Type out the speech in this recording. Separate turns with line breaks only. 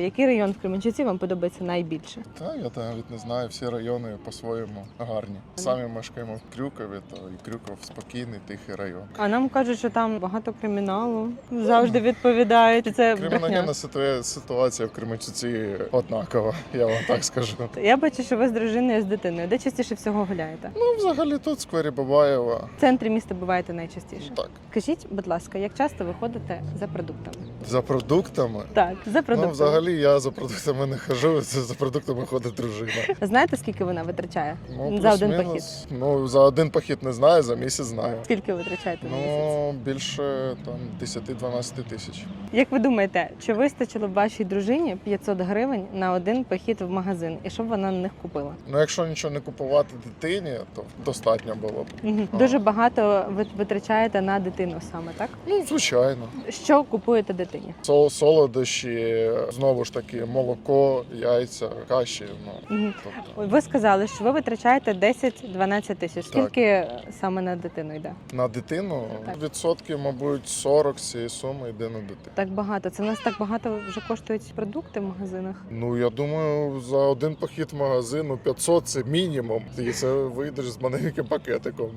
Який район в Кременчуці вам подобається найбільше?
Та я навіть не знаю, всі райони по-своєму гарні. Самі мешкаємо в Крюкові, то і Крюков спокійний, тихий район.
А нам кажуть, що там багато криміналу. Завжди відповідають. Це.
Криміногенна ситуа- ситуація в Кременчуці однакова, я вам так скажу.
Я бачу, що ви з дружиною з дитиною. Де частіше всього гуляєте?
Ну, взагалі тут, в сквері Бабаєва.
В центрі міста буваєте найчастіше.
Так,
Скажіть, будь ласка, як часто ви ходите за продуктами?
За продуктами.
Так, за продуктами.
Ну, взагалі я за продуктами не хожу, за продуктами ходить дружина.
Знаєте, скільки вона витрачає
Ну,
за один похід?
Ну, за один похід не знаю, за місяць знаю.
Скільки витрачаєте на місяць?
Ну, більше там 10-12 тисяч.
Як ви думаєте, чи вистачило б вашій дружині 500 гривень на один похід в магазин, і що б вона на них купила?
Ну, якщо нічого не купувати дитині, то достатньо було б. А.
Дуже багато ви витрачаєте на дитину саме, так?
Ну, звичайно.
Що купуєте дитині?
Сол- Солодощі, знову ж таки, молоко, яйця, каші. Ну,
Мгм.
тобто,
Ви сказали, що ви витрачаєте 10-12 тисяч.
Так.
Скільки саме на дитину йде?
на дитину
Так.
відсотки, мабуть, 40 цієї суми йде на дитину.
Так багато. Це у нас так багато вже коштують продукти в магазинах.
Ну, я думаю, за один похід в магазин ну, 500 це мінімум. І це вийдеш з маленьким пакетиком.